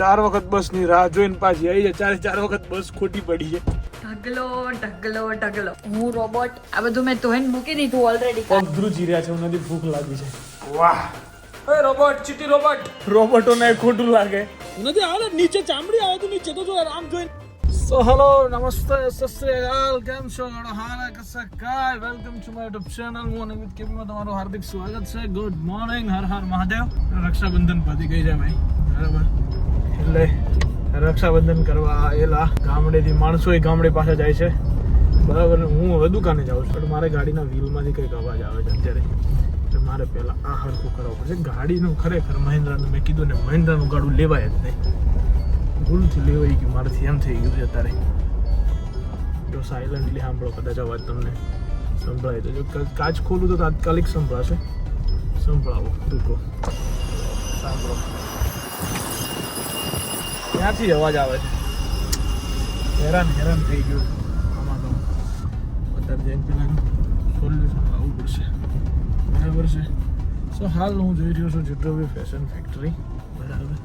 ચાર વખત બસની રાહ જોઈને પાછી આવી જાય. ચારે ચાર વખત બસ ખોટી પડી છે ઢગલો ઢગલો ઢગલો. હું રોબોટ આ બધું મેં ધોઈને મૂકી દીધું ઓલરેડી પગ ધ્રુજી રહ્યા છે નથી ભૂખ લાગી છે. વાહ. એ રોબોટ ચીટી રોબોટ. રોબોટોને ખોટું લાગે. નથી આવે નીચે ચામડી આવે તો નીચે તો જો આમ જોઈને. સો હેલો નમસ્તે સસ્રીકાલ કેમ છો? ગણો હારા કસા કાય welcome to my YouTube channel. હું અનિવિત કેપીમાં તમારું હાર્દિક સ્વાગત છે. Good morning. હર હર મહાદેવ. રક્ષાબંધન પતી ગઈ છે ભાઈ. બરાબર. એટલે રક્ષાબંધન કરવા આવેલા ગામડેથી માણસો એ ગામડે પાછા જાય છે. બરાબર, હું હવે દુકાને જાઉં છું. પણ મારે ગાડીના વ્હીલમાંથી કંઈક અવાજ આવે છે અત્યારે. એટલે મારે પહેલાં આ હરખું કરવું પડશે. ગાડીનું ખરેખર મહિન્દ્રાનું, મેં કીધું ને, મહિન્દ્રાનું ગાડું લેવાય જ નહીં. ભૂલથી લેવાઈ ગયું, મારાથી એમ થઈ ગયું છે અત્યારે. જો સાયલન્ટલી સાંભળો કદાચ અવાજ તમને સંભળાય તો. જો કાચ ખોલું તો તાત્કાલિક સંભળાશે. સંભળાવો રૂકો સાંભળો. ક્યાંથી અવાજ આવે છે હેરાન હેરાન થઈ ગયું છે આમાં તો અત્યારે જઈને પેલા સોલ્યુશન લાવવું પડશે બરાબર છે સો હાલ હું જોઈ રહ્યો છું जिट्रोवी फैशन फैक्ट्री बराबर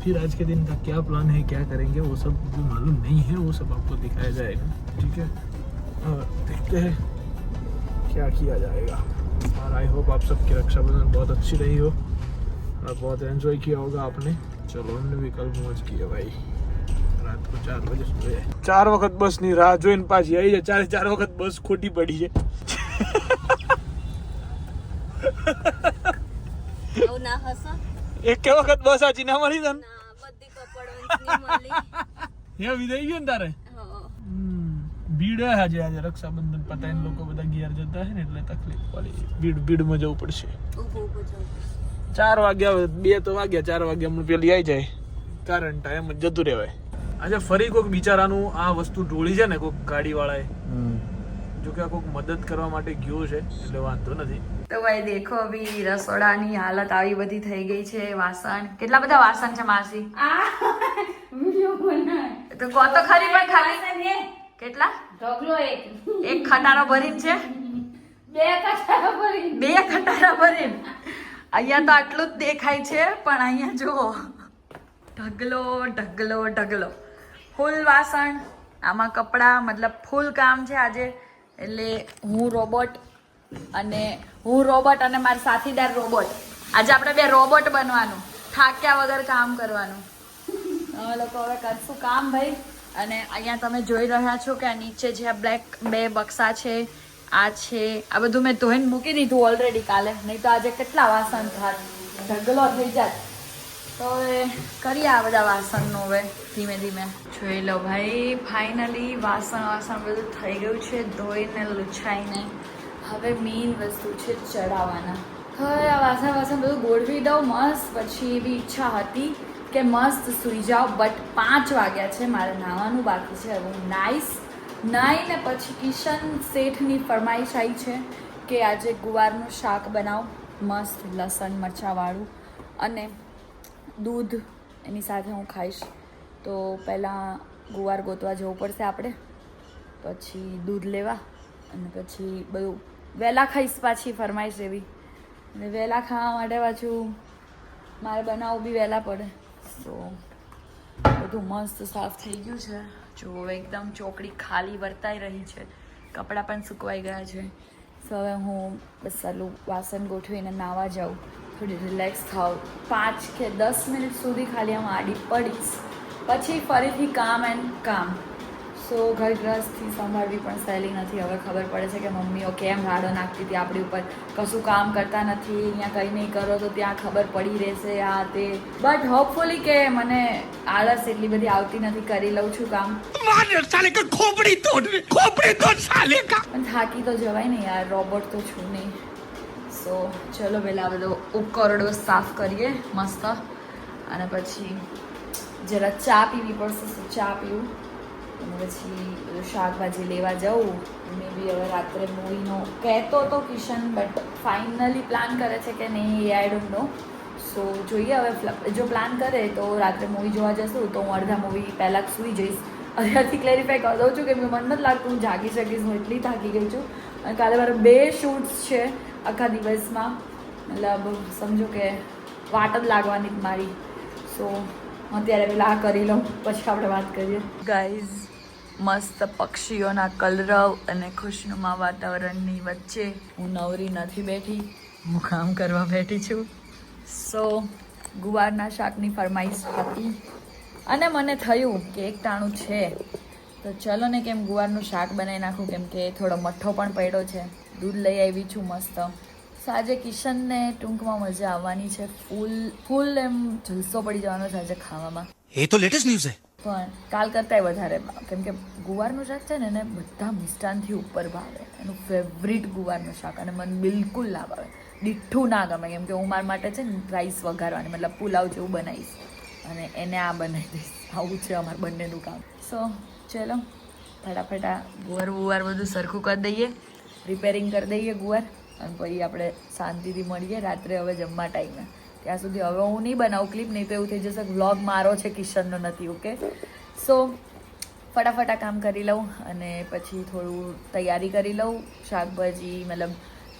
फिर आज के दिन का क्या प्लान है क्या करेंगे वो सब जो मालूम नहीं है वो सब आपको दिखाया जाएगा ठीक है और देखते हैं क्या किया जाएगा और आई होप आप सबकी रक्षाबंधन बहुत अच्छी रही हो और बहुत एंजॉय किया होगा आपने ચલો વિકલ્પમાં જ કહેવાય ચાર ચાર વખત બસની રાહ જોઈને પાછી આવી જાય. ચારે ચાર વખત બસ ખોટી પડી છે. એક વખત બસ આજી ના મળી. તને હે વિદાઈ ગયો ને તારે? ભીડ આજે આજે રક્ષાબંધન પતાઈને લોકો બધા ગિયાર જતા હે ને એટલે તકલીફ પડી. ભીડ ભીડમાં જવું પડશે. ચાર વાગ્યા બે તો વાગ્યા ચાર વાગ્યા હમણાં પેલી આવી જાય. કારણ ટાઈમ જ જતું રહેવાય. આજે ફરી કોઈક બિચારાનું આ વસ્તુ ઢોળી છે ને કોઈક ગાડીવાળાએ. જો કે આ કોઈક મદદ કરવા માટે ગયો છે એટલે વાંધો નથી. તો ભાઈ દેખો અભી રસોડાની હાલત આવી બધી થઈ ગઈ છે વાસણ. કેટલા બધા વાસણ છે માસી? તો કો તો ખરી પણ ખાલી. કેટલા? ઢોકળો એક. એક ખટારો ભરીને છે? બે ખટારા ભરી બે ખટારા ભરીને. અહીંયા તો આટલું જ દેખાય છે, પણ અહીંયા જુઓ. ઢગલો ઢગલો ઢગલો. ફૂલ વાસણ, આમાં કપડાં, મતલબ ફૂલ કામ છે આજે. એટલે હું રોબોટ અને હું રોબોટ અને મારા સાથીદાર રોબોટ. આજે આપણે બે રોબોટ બનવાનું, થાક્યા વગર કામ કરવાનું. અમે લોકો હવે કરશું કામ, ભાઈ. અને અહીંયા તમે જોઈ રહ્યા છો કે આ નીચે જે આ બ્લેક બે બક્સા છે આ છે. આ બધું મેં ધોઈને મૂકી દીધું ઓલરેડી કાલે. નહીં તો આજે કેટલા વાસણ થાત? ઢગલો થઈ જાત. તો હવે કરીએ આ બધા વાસણનું હવે, ધીમે ધીમે. જોઈ લો ભાઈ ફાઇનલી વાસણ વાસણ બધું થઈ ગયું છે, ધોઈને, લૂછાઈને. હવે મેઇન વસ્તુ છે ચડાવવાના. હવે આ વાસણ વાસણ બધું ગોળવી દઉં. મસ્ત પછી એવી ઈચ્છા હતી કે મસ્ત સૂઈ જાઓ બટ પાંચ વાગ્યા છે, મારે નાહવાનું બાકી છે. હવે નાઈશ નાહીને પછી કિશન શેઠની ફરમાઈશ આવી છે કે આજે ગુવારનું શાક બનાવ, મસ્ત લસણ મરચાંવાળું અને દૂધ એની સાથે હું ખાઈશ. તો પહેલાં ગુવાર ગોતવા જવું પડશે આપણે, પછી દૂધ લેવા અને પછી બધું વહેલા ખાઈશ પાછી ફરમાઈશ એવી. અને વહેલા ખાવા માટે પાછું મારે બનાવવું બી વહેલા પડે. તો બધું મસ્ત સાફ થઈ ગયું છે. જો એકદમ ચોકડી ખાલી વર્તાઈ રહી છે. કપડાં પણ સુકવાઈ ગયા છે. સો હવે હું બસ સાલું વાસણ ગોઠવીને નાવા જાઉં. થોડી રિલેક્સ થાવ પાંચ કે દસ મિનિટ સુધી ખાલી હું આડી પડીશ. પછી ફરીથી કામ એન્ડ કામ. સો ઘર સંભાળવી પણ સહેલી નથી. હવે ખબર પડે છે કે મમ્મીઓ કેમ રાડો નાખતી હતી આપણી ઉપર. કશું કામ કરતા નથી અહીંયા કંઈ નહીં કરો તો ત્યાં ખબર પડી રહેશે આ તે. બટ હોપફુલી કે મને આળસ એટલી બધી આવતી નથી કરી લઉં છું કામ. પણ થાકી તો જવાય ને યાર રોબોટ તો છું નહીં. સો ચલો પહેલાં બધો ઉપકરડો સાફ કરીએ મસ્ત. અને પછી જરા ચા પીવી પડશે ચા પીવું. પછી શાકભાજી લેવા જવું મે બી હવે રાત્રે મૂવીનો કહેતો હતો કિશન બટ ફાઇનલી પ્લાન કરે છે કે નહીં આઈ ડોન્ટ નો સો જોઈએ હવે જો પ્લાન કરે તો રાત્રે મૂવી જોવા જશું, તો હું અડધા મૂવી પહેલાં સૂઈ જઈશ. અત્યારથી ક્લેરિફાય કરી દઉં છું કે મને નથી લાગતું હું જાગી શકીશ, હું એટલી થાકી ગઈ છું. અને કાલે મારે બે શૂટ્સ છે આખા દિવસમાં. મતલબ સમજો કે વાટ જ લાગવાની મારી. સો અત્યારે પેલા આ કરી લઉં, પછી આપણે વાત કરીએ. ગાઈઝ મસ્ત પક્ષીઓના કલરવ અને ખુશનુમા વાતાવરણની વચ્ચે હું નવરી નથી બેઠી, હું કામ કરવા બેઠી છું. સો ગુવારના શાકની ફરમાઈશ હતી અને મને થયું કે એક ટાણું છે. તો ચલો ને કેમ ગુવારનું શાક બનાવી નાખું? કેમ કે થોડો મઠ્ઠો પણ પડ્યો છે. દૂધ લઈ આવી છું મસ્ત. સો આજે કિશનને ટૂંકમાં મજા આવવાની છે. ફૂલ ફૂલ એમ જલસો પડી જવાનો છે આજે ખાવામાં. એ તો લેટેસ્ટ ન્યૂઝ છે. પણ કાલ કરતાંય વધારે કેમ કે ગુવારનું શાક છે ને, એને બધા મિષ્ટાનથી ઉપર ભાવે. એનું ફેવરિટ ગુવારનું શાક અને મને બિલકુલ ના ભાવે. ડીઠું ના ગમે, કેમ કે હું મારા માટે છે ને રાઈસ વઘારવાની, મતલબ પુલાવ જેવું બનાવીશ. અને એને આ બનાવી દઈશ. આવું છે અમારું બંનેનું કામ. સો ચલો, ફટાફટ આ ગુવાર વુવાર બધું સરખું કરી દઈએ. રિપેરિંગ કરી દઈએ ગુવાર. અને પછી આપણે શાંતિથી મળીએ. રાત્રે હવે જમવા ટાઈમે ત્યાં સુધી હવે હું નહીં બનાવું ક્લિપ નહીં તો એવું થઈ જશે વ્લોગ મારો છે કિશનનો નથી ઓકે સો ફટાફટ આ કામ કરી લઉં અને પછી થોડું તૈયારી કરી લઉં શાકભાજી મતલબ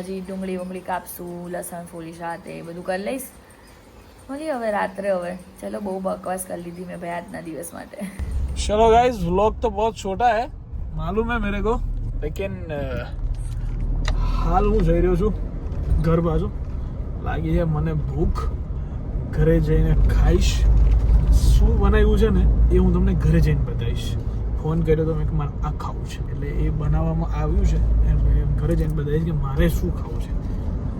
હજી ડુંગળી વુંગળી કાપશું લસણ ફોલી સાથે એ બધું કરી લઈશ મળીએ હવે રાત્રે હવે ચલો બહુ બકવાસ કરી લીધી મેં ભાઈ આજના દિવસ માટે चलो गाइस व्लॉग तो बहुत छोटा है मालूम है मेरे को लेकिन अ, હાલ હું જઈ રહ્યો છું ઘર બાજુ લાગી છે, મને ભૂખ. ઘરે જઈને ખાઈશ. શું બનાવ્યું છે ને, એ હું તમને ઘરે જઈને બતાવીશ. ફોન કર્યો તો મેં કે મારે આ ખાવું છે. એટલે એ બનાવવામાં આવ્યું છે. એટલે ઘરે જઈને બતાવીશ કે મારે શું ખાવું છે.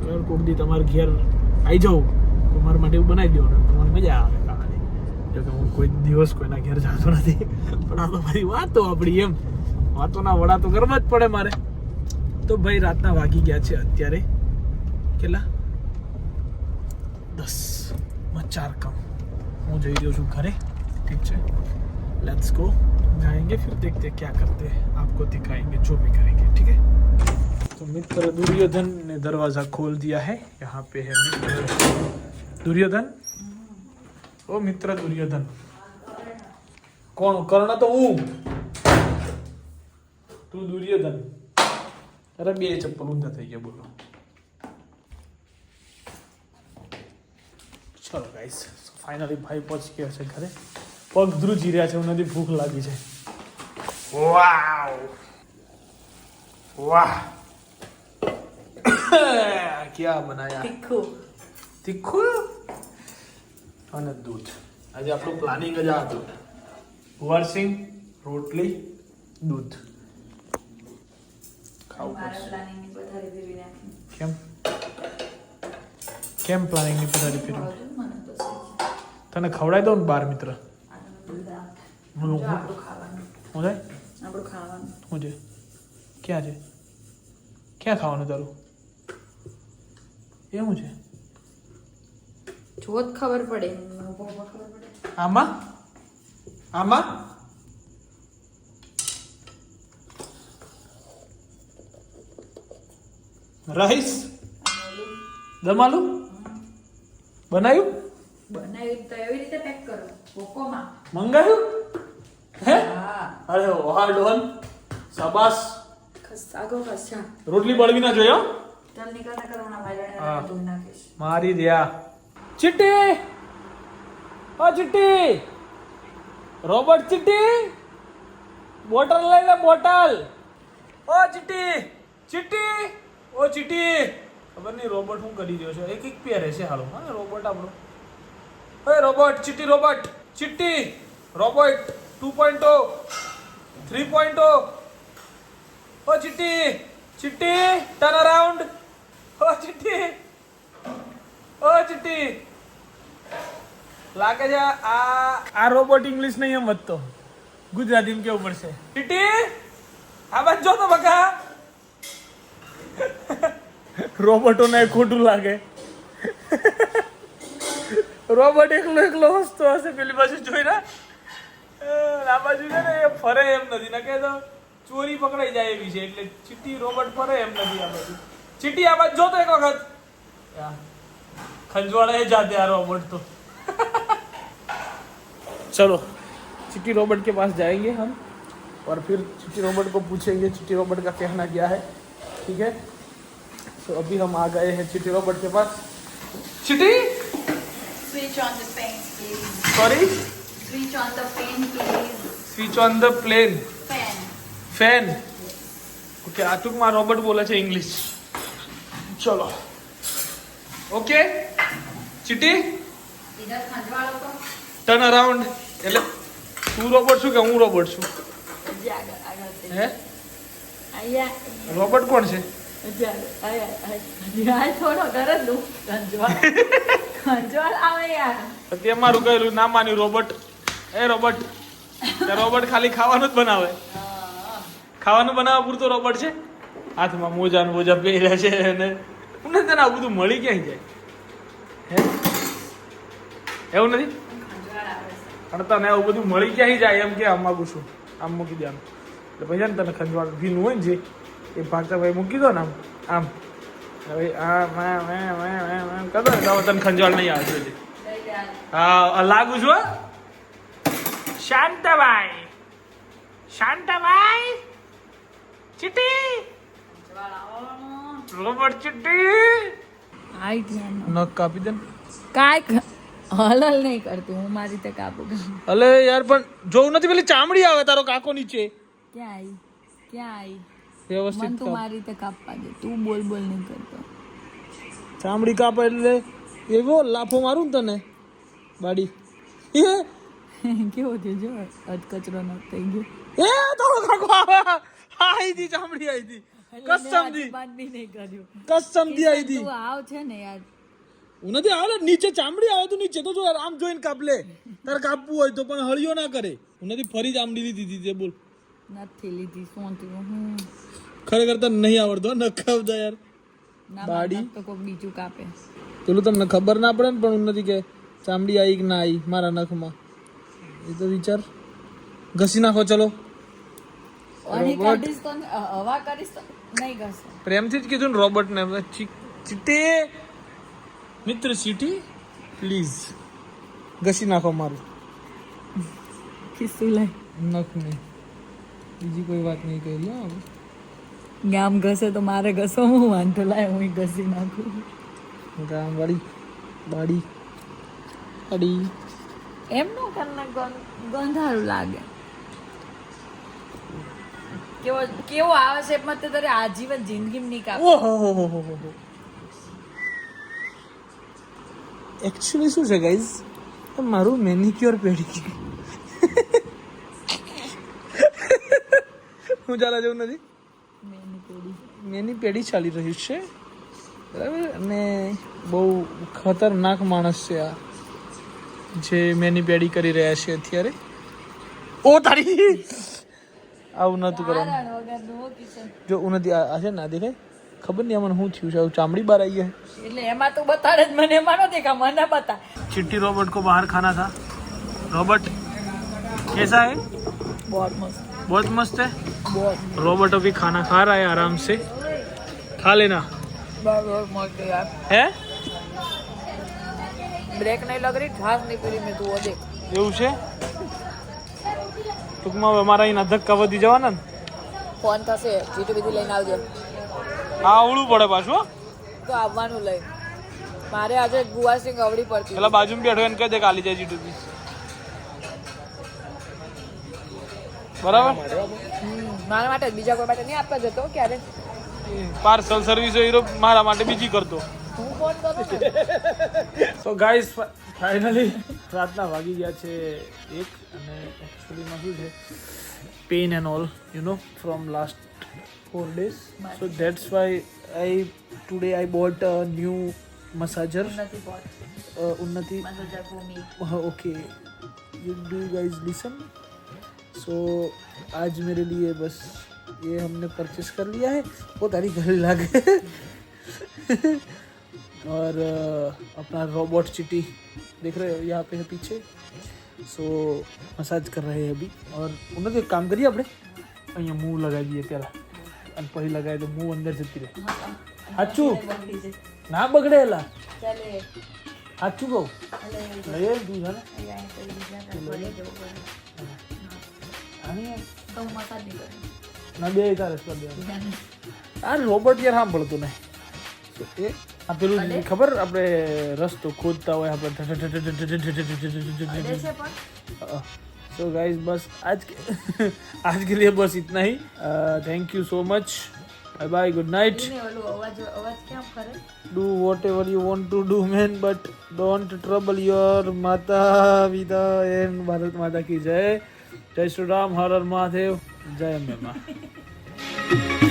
બરાબર કોઈક દી તમારે ઘેર આવી જાઉં, તો મારા માટે એવું બનાવી દેવાનું. તમારે મજા આવે ખાવાની. જો કે હું કોઈ દિવસ કોઈના ઘેર જતો નથી. પણ આ તો મારી વાતો આપણી એમ. વાતોના વડા તો કરવા જ પડે મારે. તો ભાઈ, રાતના વાગી ગયા છે અત્યારે. કેટલા? દસ માં ચાર કમ હું જઈ રહ્યો છું ઘરે ઠીક છે લેટ્સ गो जाएंगे फिर देखते हैं क्या करते हैं आपको दिखाएंगे जो भी करेंगे ठीक है तो मित्र दुर्योधन ने दरवाजा खोल दिया है यहाँ पे है मित्र दुर्योधन ओ मित्र दुर्योधन कौन कर्ण तो હું તું દુર્યોધન અરે બે ચપ્પલ ઊંધા થઈ ગયા બોલો ગાઈસ ફાઇનલી ભાઈ પહોંચી ગયા છે ઘરે. પગ ધ્રુજી રહ્યા છે એમનાથી ભૂખ લાગી છે. વાવ વાહ ક્યાં બનાયા? તીખું. તીખું? અને દૂધ. આજે આપણું પ્લાનિંગ જ આ હતું. ગુવારસિંગ રોટલી દૂધ. ખાવું પડશે. કેમ? કેમ પ્લાનિંગની પથારી ફેરવી? તને ખવડાવી દઉં ને બાર મિત્ર? શું હું જાય? હું છે ક્યાં છે? ક્યાં ખાવાનું તારું? એવું છે? જોત ખબર પડે. આમાં? આમાં? રાઈસ? દમાલું બનાવ્યું બનાવ્યું તો એવી રીતે પેક કરો? કોકોમાં. મંગાવ્યું હે? અરે વાહ ડોન શાબાશ. ખસાગો ખસા રોટલી બળવી ના જોયો ધોઈ નાખીશ. મારી રહ્યા ચીટી ઓ ચીટી રોબર્ટ ચીટી બોટલ લઈ લે બોટલ. ઓ ચીટી ચીટી ઓ ચીટી ખબર નહીં રોબોટ શું કરી રહ્યો છે? એક એક પહેરે છે હાલો. હા રોબોટ આપણો. ઓય robot Chitti robot Chitti robot two point O three point. ઓ ઓ ચીટી ચીટી ટર્ન અરાઉન્ડ ઓ ચીટી ઓ ચીટી લાગે છે આ આ રોબોટ ઇંગ્લિશ નહીં એમ વધતો. ગુજરાતીમાં કેવું પડશે? ચીટી આ બાજુ જો તો બકા. રોબોટોને ખોટું લાગે. રોબોટ એકલો એકલો હસતો હશે પેલી બાજુ જોઈને અ, આ બાજુ છે ને એ ફરે એમ નથી ના કે તો ચોરી પકડાઈ જાય એવી છે એટલે ચીટી રોબોટ ફરે એમ નથી આ બાજુ ચીટી આ બાજુ જોતો એક વખત યા, खंजवाड़ा है जाते हैं रोबोट तो चलो चिट्टी रोबोट के पास जाएंगे हम और फिर चिट्टी रोबोट को पूछेंगे चिट्टी रोबोट का कहना क्या है ठीक है तो अभी हम आ गए हैं चिट्टी रोबोट के पास चिट्टी switch on the pen please. Sorry switch on the pen please. Switch on the plane Fan. Fan okay આ ટૂંકમાં રોબર્ટ બોલે છે ઇંગ્લિશ ચલો ઓકે ચીટી ટર્ન અરાઉન્ડ એટલે તું રોબોટ છું કે હું રોબોટ છું. હે? રોબોટ કોણ છે? થોડો મારું કહેલું ના માન્યું રોબોટ. એ રોબોટ. રોબોટ ખાલી ખાવાનું જ બનાવે. ખાવાનું બનાવવા પૂરતો રોબોટ છે? હાથમાં મોજા મોજા પહેર્યા છે અને તને આ બધું મળી ક્યાંય જાય? હે? એવું નથી? પણ તને એવું બધું મળી ક્યાંય જાય એમ કે આમ માગું આમ મૂકી દેવાનું એટલે પછી તને ખંજવાળ ભીનું હોય ને જે, એ ભાગતા ભાઈ મૂકી દો ને આમ. આમ. હવે આમ આમ આમ આમ આમ આમ કરતો ને તને ખંજવાળ નહીં આવે જોજે. લઈ લે આ. હા લાગુ છું હો. શાંતભાઈ શાંતાબાઈ. ચીટી રોબર્ટ ચીટી આઈ ધ્યાન નખ કાપી દે ને. હલલ નહીં કરતી હું મારી રીતે કાપું અલે યાર પણ જોવું નથી પેલી ચામડી આવે તારો કાકો નીચે. ક્યાં આવી ક્યાં આવી વ્યવસ્થિત તું મારી રીતે કાપવા દે. તું બોલ બોલ નહીં કરતો. ચામડી કાપ એટલે એવો લાફો મારું ને તને બાડી. એ કેવો થયો જો અટકચરો ન થઈ ગયો. એ તારો કાકો આઈ દી ચામડી આઈ દી. કસમ દી. વાત બી નહીં કર્યું કસમ દી આઈ દી. તું આવ છે ને યાર. હું નથી આવે નીચે ચામડી આવે તો નીચે. તો જો આમ જોઈને કાપ લે તારે કાપવું હોય તો પણ હળિયો ના કરે. હું નથી ફરી ચામડી લીધી દીધી બોલ. નથી લીધી થયું હું ખરેખર તને નહીં આવડતો ન કાપતા યાર. બાડી? તો કોઈ બીજું કાપે. પેલું તમને ખબર ના પડે ને પણ હું નથી કે ચામડી આવી કે ના આવી મારા નખમાં. એ તો વિચાર. ઘસી નાખો ચલો. અને કાઢીશ તો અ, હવા કરીશ તો નહીં ઘસે. પ્રેમથી જ કીધું ને રોબર્ટ ને. ચીટે. મિત્ર સીટી પ્લીઝ ઘસી નાખો મારું. ખિસ્સું લઈ. નખ નહીં બીજી કોઈ વાત નહીં કરી લો. હવે. ગામ ઘસે તો મારે ઘસો હું વાંધો લાય હું ઘસી નાખું. ગામ વાળી બાડી અડી એમ નો કરીને ગંધારું લાગે. કેવો કેવો આવે છે મત તારે આજીવન જિંદગી નહીં કાપ. ઓહો એકચ્યુઅલી શું છે ગાઈઝ મારું મેનિક્યોર પેડિક્યોર હું ચાલે જેવું નથી મેની પેઢી ચાલી રહ્યું છે બરાબર અને બહુ ખતરનાક માણસ છે આ જે મેની પેઢી કરી રહ્યા છે અત્યારે ઓ તારી આવું નતું કરવાનું વગરનું કિશન જો ઉન્નતિ આ આ છે ને આ દેખાય ખબર નહીં આમાં શું થયું છે આવું ચામડી બહાર આવી ગઈ એટલે એમાં તો બતાડે જ મને એમાં નો દેખા મને બતા चिट्टी रोबोट को बाहर खाना था रोबोट कैसा है બહુ મસ્ત बहुत मस्त है બહુ रोबोट अभी खाना खा रहा है आराम से खा लेना બહુ મસ્ત યાર है બ્રેક નહીં લગ રહી ઘાસ નહીં પડી મેં તું દેખ એવું છે ટૂંકમાં હવે અમારા અહીંના ધક્કા વધી જવાના ને ફોન થશે ચીટી બીજી લઈને આવજો આ આવડું પડે પાછું હો. તો આવવાનું લઈ મારે આજે ગુવાસિંગ અવડી પડતી પેલા બાજુમાં બેઠો એને કહી દે કાલી જાય જીટુબી બરાબર? મારા માટે બીજા કોઈ માટે નહીં આપવા જતો ક્યારે? પાર્સલ સર્વિસ હીરો મારા માટે બીજી કરતો. સો ગાઈસ ફાઇનલી રાતના વાગી ગયા છે એક અને એકચ્યુઅલીમાં શું છે? Pain and all you know from last four days so that's why I today I bought a new massager ઉન્નતિ okay you do guys listen guys listen so आज मेरे लिए बस ये हमने परचेस कर लिया है वो तारी घर लगे और अ, अपना रोबोट चिटी देख रहे हो यहाँ पे है पीछे सो मसाज कर रहे हैं अभी और उन्होंने एक काम करिए આપણે અહીંયા મું લગાવી દઈએ પહેલાં અને પછી લગાવી તો મું અંદર જતી રહે સાચું ના બગડેલા ચાલે સાચું કહું લઈએ તું છે ને આની તો હું મસાજ નહીં કરું ના બે તારે કરી દેવાનું આ રોબોટ યાર સાંભળતું નહીં તો એ આ પેલું અડે? ખબર આપણે રસ્તો ખોદતા હોય આપણે અડે છે પણ सो गाइस बस आज के आज के लिए बस इतना ही thank you so much bye bye good night એને ઓલું અવાજ અવાજ કેમ કરે do whatever you want to do man but don't trouble your માતા પિતા and ભારત માતા કી જય જય શ્રી રામ હર હર મહાદેવ જય અંબે માં.